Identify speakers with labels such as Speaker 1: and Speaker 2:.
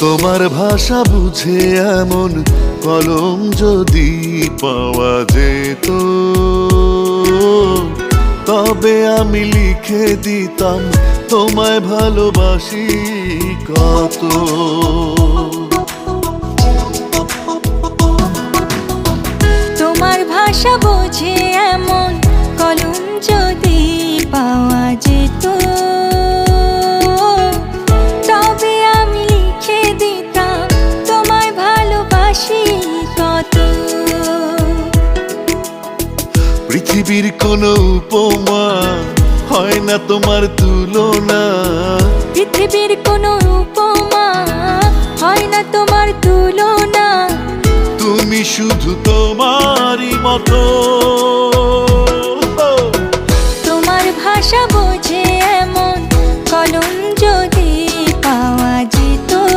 Speaker 1: তোমার ভাষা বুঝে এমন কলম যদি পাওয়া যেত। তবে আমি লিখে দিতাম, তোমায় ভালোবাসি কত।
Speaker 2: তোমার ভাষা বোঝে
Speaker 1: পৃথিবীর কোনো উপমা হয় না তোমার তুলনা।
Speaker 2: পৃথিবীর কোনো উপমা হয় না তোমার তুলনা।
Speaker 1: তুমি শুধু তোমারই মতো। তোমার ভাষা বোঝে